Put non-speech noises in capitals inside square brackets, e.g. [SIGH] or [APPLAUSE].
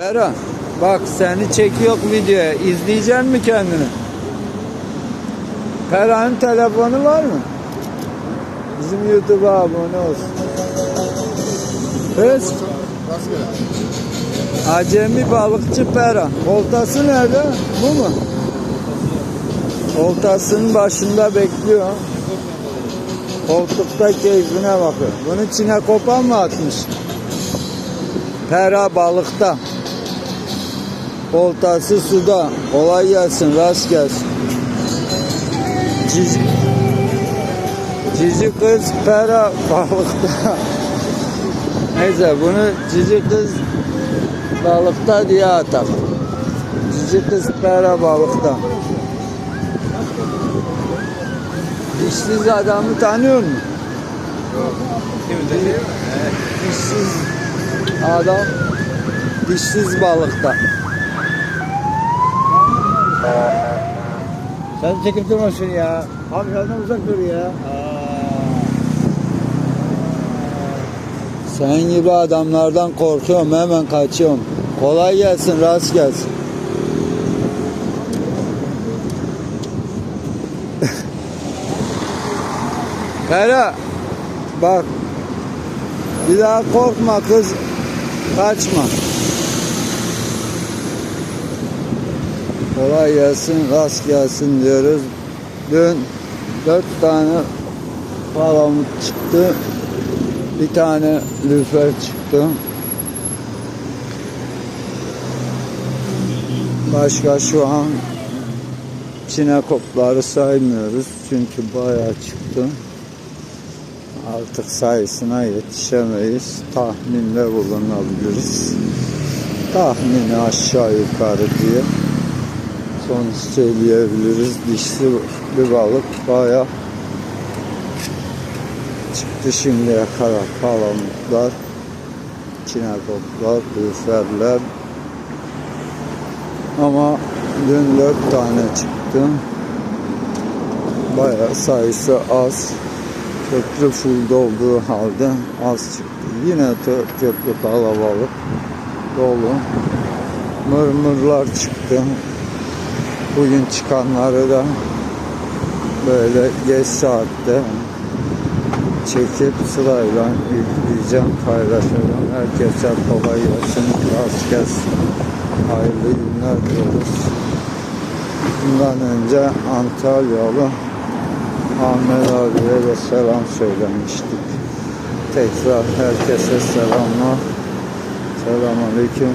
Eren bak seni çekiyor videoya. İzleyecek mi kendini? Ferhan'ın telefonu var mı? Bizim YouTube'a abone olsun. Kız Acemi balıkçı Ferhan. Oltası nerede? Bu mu? Oltasının başında bekliyor. Koltukta keyfine bakıyor. Bunun içine kopan mı atmış? Pera balıkta. Oltası suda. Kolay gelsin, rast gelsin. Cici, cici kız pera balıkta. Neyse bunu cici kız balıkta diye atar. Cici kız pera balıkta. Dişsiz adamı tanıyor musun? Dişsiz adam dişsiz balıkta. Sen çekip durmasın ya. Abi yandan uzak dur ya. Sen gibi adamlardan korkuyorum hemen kaçıyorum. Kolay gelsin rast gelsin. [LAUGHS] Kara bak bir daha korkma kız kaçma. Kolay gelsin rast gelsin diyoruz. Dün dört tane palamut çıktı. Bir tane lüfer çıktı. Başka şu an çinekopları saymıyoruz. Çünkü bayağı çıktı. Artık sayısına yetişemeyiz. Tahminde bulunabiliriz. Tahmini aşağı yukarı diye sonuç söyleyebiliriz. Dişli bir balık bayağı çıktı şimdiye kadar palamutlar, çinekoplar, lüferler. Ama dün dört tane çıktı. Bayağı sayısı az. Köprü full olduğu halde az çıktı. Yine köprü kalabalık dolu. Mırmırlar çıktı. Bugün çıkanları da böyle geç saatte çekip sırayla yükleyeceğim, paylaşacağım. Herkese kolay gelsin, rast. Hayırlı günler diliyoruz. Bundan önce Antalyalı Ahmet abiye de selam söylemiştik. Tekrar herkese selamlar. Selamünaleyküm.